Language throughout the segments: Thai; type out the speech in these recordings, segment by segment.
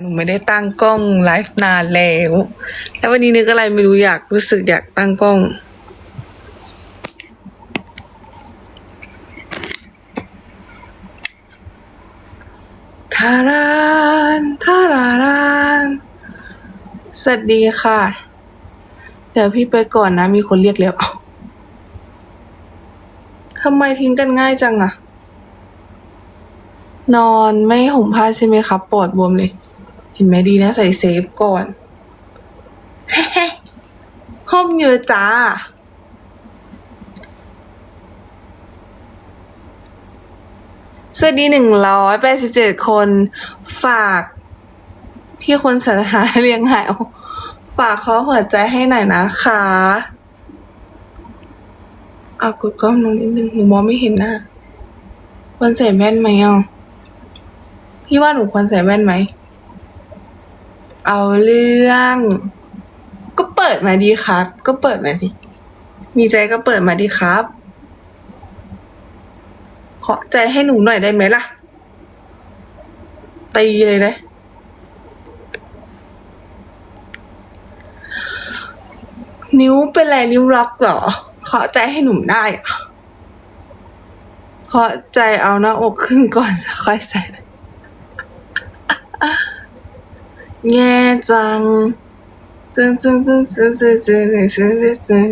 หนูไม่ได้ตั้งกล้องไลฟ์นานแล้ว แล้ววันนี้นึกอะไรไม่รู้อยากรู้สึกอยากตั้งกล้อง ทารานทารารานสวัสดีค่ะ เดี๋ยวพี่ไปก่อนนะ มีคนเรียกแล้วทำไมทิ้งกันง่ายจังอะนอนไม่ห่มผ้าใช่ไหมครับปอดบวมเลย เห็นไหมดีนะใส่เซฟก่อนห้องเยอะจ้า สวัสดีหนึ่งร้อยแปดสิบเจ็ดคน ฝาก พี่คนสรรหาเลี้ยงหายเอาฝากเขาหัวใจให้หน่อยนะคะเอากดกล้องลงนิดนึงหนูมองไม่เห็นหน้าควรใส่แว่นไหมอะพี่ว่าหนูควรใส่แว่นไหม เอาเรื่อง ก็เปิดมาดีครับ ก็เปิดมาสิมีใจก็เปิดมาดีครับ ขอใจให้หนูหน่อยได้ไหมล่ะ ตีเลยนะนิ้วเป็นไรนิ้วล็อกเหรอขอใจให้หนุ่มได้อะขอใจเอาหน้าอกขึ้นก่อนค่อยใส่ แง่จังจึงจึงจึงจึงจึงจึงจึงจึงจึง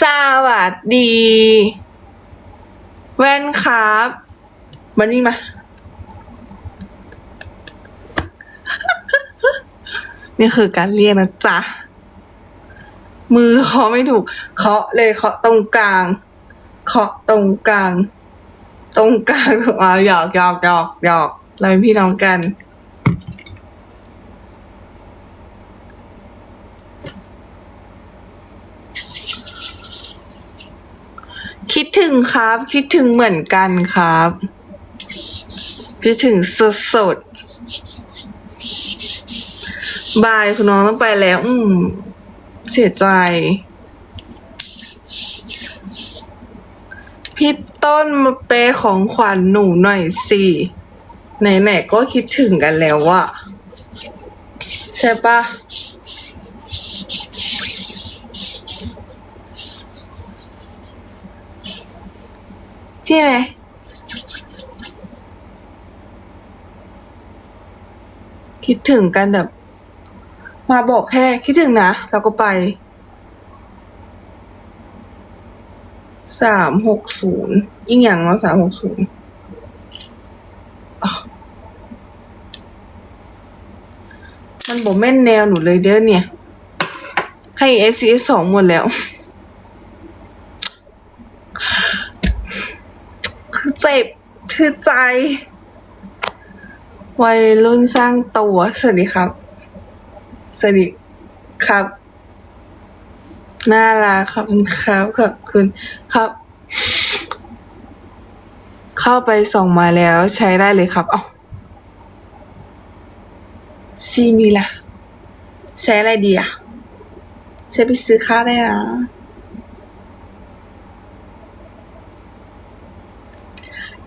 สวัสดี แว่นครับมานี่มา นี่คือการเรียกนะจ๊ะ มือเคาะไม่ถูก เคาะเลยเคาะตรงกลาง เคาะตรงกลาง ตรงกลางอ่าหยอกหยอกหยอกหยอก เราเป็นพี่น้องกัน คิดถึงครับ คิดถึงเหมือนกันครับ คิดถึงสดสดบายคุณน้องต้องไปแล้ว อืม เสียใจ พี่ต้นมาเปยของขวัญหนูหน่อยสิ ไหนๆก็คิดถึงกันแล้วอะใช่ปะใช่ไหมคิดถึงกันแบบ มาบอกแค่คิดถึงนะ แล้วก็ไปสามหกศูนย์ยิ่งอย่างเนาะสามหกศูนย์มัน บอกแม่นแนวหนูเลยเด้อเนี่ย ให้ S C S สองหมดแล้ว คือเจ็บคือใจ วัยรุ่นสร้างตัวสวัสดีครับ สวัสดีครับ น่ารักขอบคุณครับขอบคุณครับ เข้าไปส่งมาแล้วใช้ได้เลยครับ เอาซีมีละ ใช้อะไรดีอะ ใช้ไปซื้อข้าวได้นะ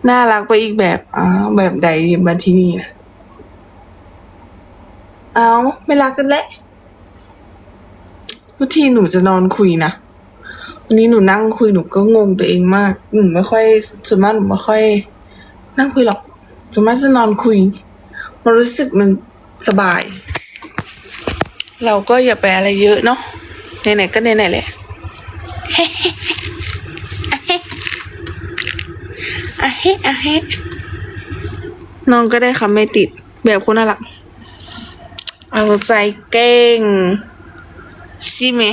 น่ารักไปอีกแบบอ้าวแบบใดมาที่นี่นะเอาไม่รักกันแล้วทุกทีหนูจะนอนคุยนะวันนี้หนูนั่งคุยหนูก็งงตัวเองมาก หนูไม่ค่อยส่วนมากหนูไม่ค่อย นั่งคุยหรอกส่วนมากจะนอนคุย มันรู้สึกมันสบาย เราก็อย่าไปอะไรเยอะเนาะไหนๆก็ไหนๆแหละอะเฮอะเฮน้องก็ได้คำไม่ติดแบบคนน่ารัก เอาใจเก่งใช่ไหม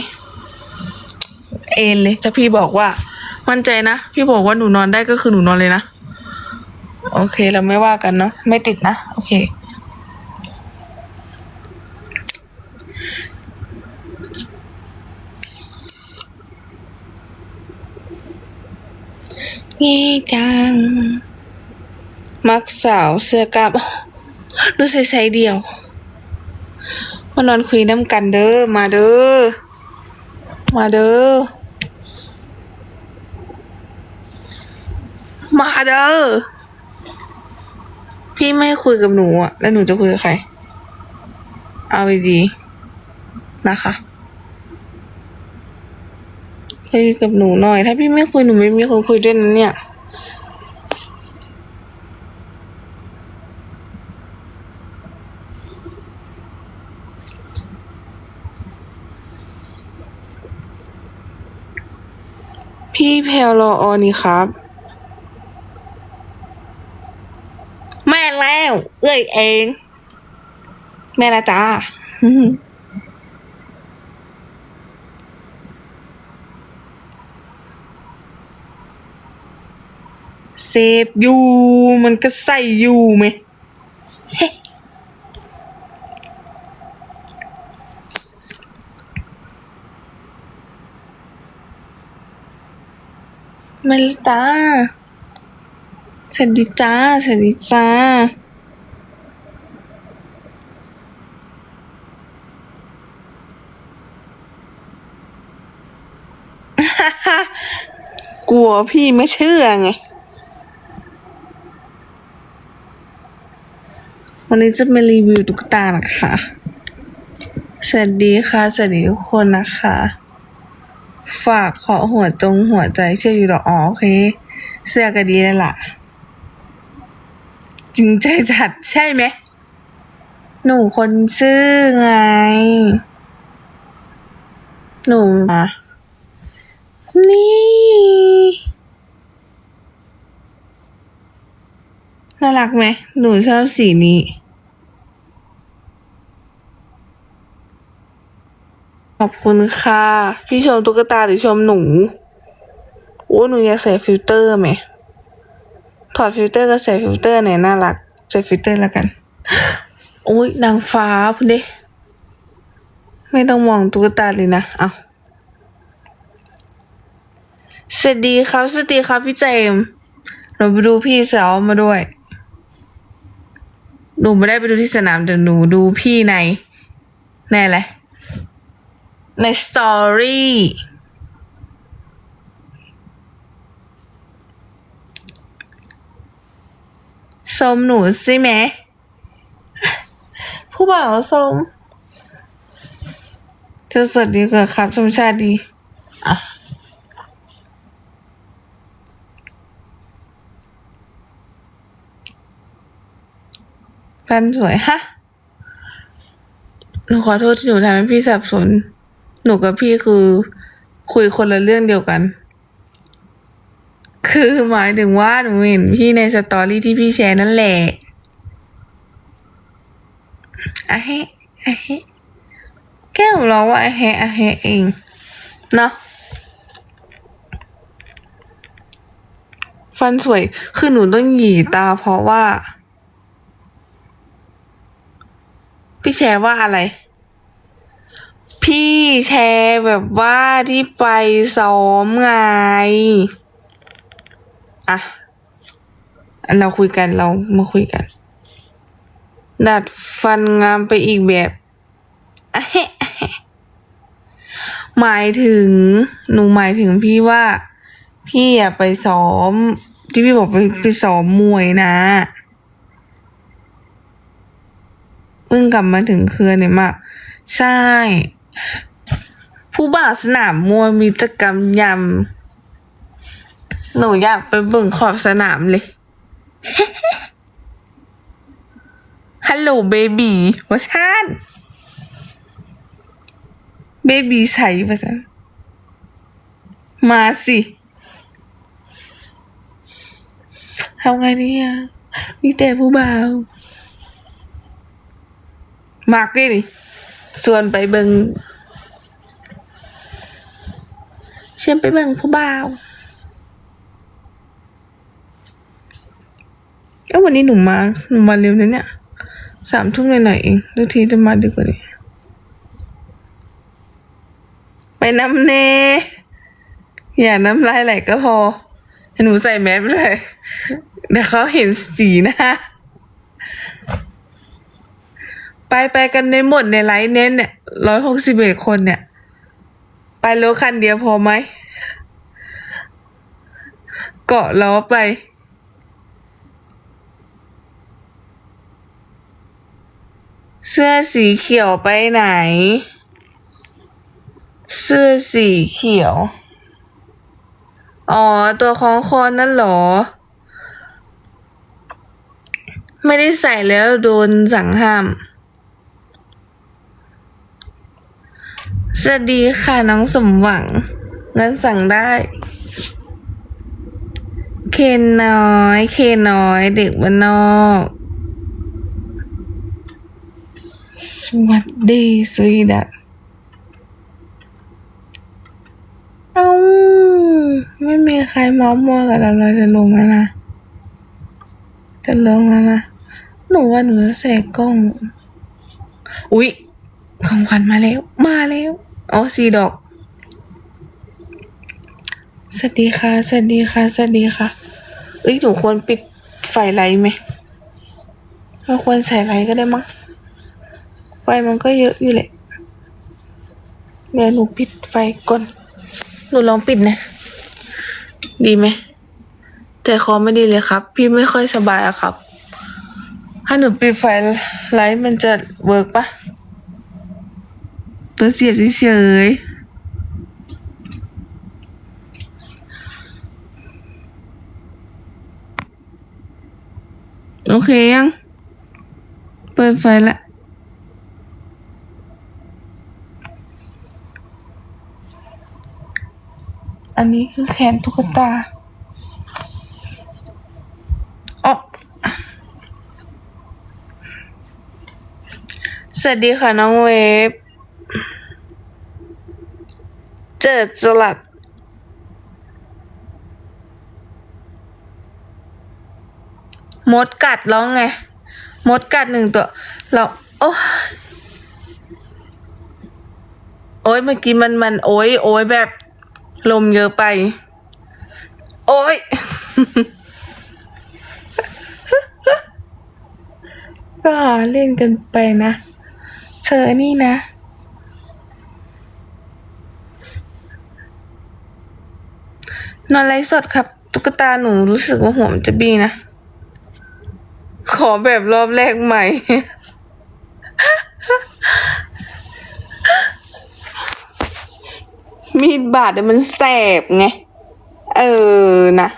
เอนเลยถ้าพี่บอกว่า มั่นใจนะ พี่บอกว่าหนูนอนได้ก็คือหนูนอนเลยนะ โอเคเราไม่ว่ากันเนาะไม่ติดนะ โอเค งี้จัง มักสาวเสื้อกล้ามรู้ใส่ใส่เดียวมานอนคุยน้ำกันเด้อ มาเด้อ มาเด้อ มาเด้อ พี่ไม่คุยกับหนูอะ แล้วหนูจะคุยกับใคร เอาดีๆนะคะ คุยกับหนูหน่อย ถ้าพี่ไม่คุยหนูไม่มีคนคุยด้วยนะเนี่ยพี่แพลวรอออนี่ครับ แม่แล้ว เอ้ยเอง แม่ละจ้า เซฟอยู่ มันก็ใส่อยู่ไหมเม่ละจ้าสวัสดีจ้าสวัสดีจ้ากลัวพี่ไม่เชื่อไง วันนี้จะมารีวิวตุ๊กตานะคะ สวัสดีค่ะ สวัสดีทุกคนนะคะ ฝากขอหัวจงหัวใจเชื่ออยู่หรออ๋อโอเค เสื้อก็ดีเลยล่ะ จริงใจจัดใช่ไหม หนูคนซื่อไง หนูอะนี่น่ารักไหม หนูชอบสีนี้ ขอบคุณค่ะ พี่ชมตุ๊กตาหรือชมหนูโอ้หนูอยากใส่ฟิลเตอร์ไหมถอดฟิลเตอร์กับใส่ฟิลเตอร์ไหนน่ารักใส่ฟิลเตอร์แล้วกันโอ้ยนางฟ้าพุ่นเด้ไม่ต้องมองตุ๊กตาเลยนะเอาสวัสดีครับสวัสดีครับพี่เจมเราไปดูพี่สาวมาด้วยหนูไม่ได้ไปดูที่สนามแต่หนูดูพี่ในในอะไร ในสตอรี่สมหนูใช่ไหม ผู้บ่าวสมเธอสวัสดีกับครับชมชาติดีอะกันสวยฮะ หนูขอโทษที่หนูทำให้พี่สับสน หนูกับพี่คือ คุยคนละเรื่องเดียวกัน คือหมายถึงว่าหนูเห็นพี่ในสตอรี่ที่พี่แชร์นั่นแหละอะเฮะอะเฮะแก้วร้องว่าอะเฮะอะเฮะเองเนาะฟันสวย คือหนูต้องหยีตาเพราะว่า พี่แชร์ว่าอะไร พี่แชร์แบบว่าที่ไปซ้อมไง อะ เราคุยกันเรามาคุยกัน ดัดฟันงามไปอีกแบบอะเฮหมายถึง หนูหมายถึงพี่ว่า พี่อะไปซ้อม ที่พี่บอกไปไปซ้อมมวยนะเพิ่งกลับมาถึงเครือเนี่ยมากใช่ ผู้บ่าวสนามมวยมีกิจกรรมยำ หนูอยากไปเบิ่งขอบสนามเลย ฮัลโหลเบบีว่าชันเบบีใส่ว่าชันมาสิทำไงดีอะมีแต่ผู้บ่าวมากดินี่ส่วนไปเบิง เชิญไปเบิงผู้บ่าวเอ้าวันนี้หนูมาหนูมาเร็วนะเนี่ยสามทุ่มหน่อยๆเองทุกทีจะมาดึกกว่านี้ไปน้ำเน อย่าน้ำลายไหลก็พอ หนูใส่แมสไปเลยเดี๋ยวเขาเห็นสีหนะไปไปกันในหมดในไลน์เน้นเนี่ยร้อยหกสิบเอ็ดคนเนี่ย ไปรถคันเดียวพอไหม เกาะล้อไป เสื้อสีเขียวไปไหน เสื้อสีเขียว อ๋อ ตัวคล้องคอนั่นหรอ ไม่ได้ใส่แล้วโดนสั่งห้าม สวัสดีค่ะน้องสมหวัง เงั้นสั่งได้ เคนน้อย เคนน้อย เด็กบ้านนอก สวัสดีสวีดัตเอ้าไม่มีใครเมาส์มอยกับเราเราจะลงแล้วนะ จะลงแล้วนะ หนูว่าหนูจะใส่กล้อง อุ๊ย ของขวัญมาแล้ว มาแล้วอ๋อสีดอก สวัสดีค่ะ สวัสดีค่ะ สวัสดีค่ะ เอ้ยหนูควรปิดไฟไลท์ไหมเราควรใส่ไลท์ก็ได้มั้ง ไฟมันก็เยอะอยู่แหละ เดี๋ยวหนูปิดไฟก่อน หนูลองปิดนะ ดีไหมแต่คอไม่ดีเลยครับ พี่ไม่ค่อยสบายอะครับ ถ้าหนูปิดไฟไลท์มันจะเวิร์กปะ ตัวเสียบเฉยโอเคยัง เปิดไฟละอันนี้คือแขนตุ๊กตาอ๋อสวัสดีค่ะน้องเวฟ เจิดจลัดมดกัดร้องไง มดกัดหนึ่งตัว เราโอ้ยโอ้ยเมื่อกี้มันมัน โอ้ยโอ้ยแบบ ลมเยอะไป โอ้ยก็เล่นกันไปนะ เธอนี่นะ นอนไลฟ์สดครับ ตุ๊กตาหนูรู้สึกว่าหัวมันจะบี้นะ ขอแบบรอบแรกใหม่ มีดบาดเดี๋ยวมันแสบไง เออนะ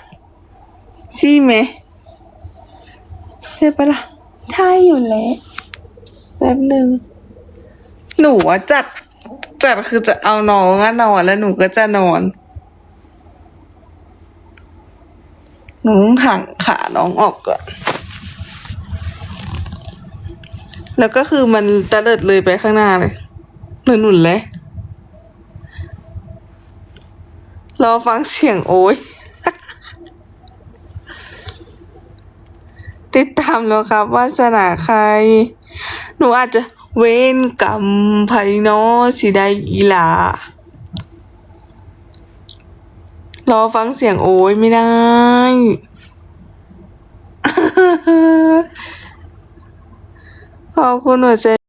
ใช่ไหมใช่ปะล่ะใช่อยู่แล้วแป๊บหนึ่งหนูอะจัดจัดคือจะเอาน้องอะนอนแล้วหนูก็จะนอน หนูต้องถังขาน้องออกก่อน แล้วก็คือมันตะเลิดเลยไปข้างหน้าเลย หนุนหนุนๆเลยรอฟังเสียงโอ้ย ติดตามแล้วครับวาสนาใคร หนูอาจจะเว้นกรรมไพเนอสิได้อีหลารอฟังเสียงโอ้ยไม่ได้ ขอบคุณหัวใจ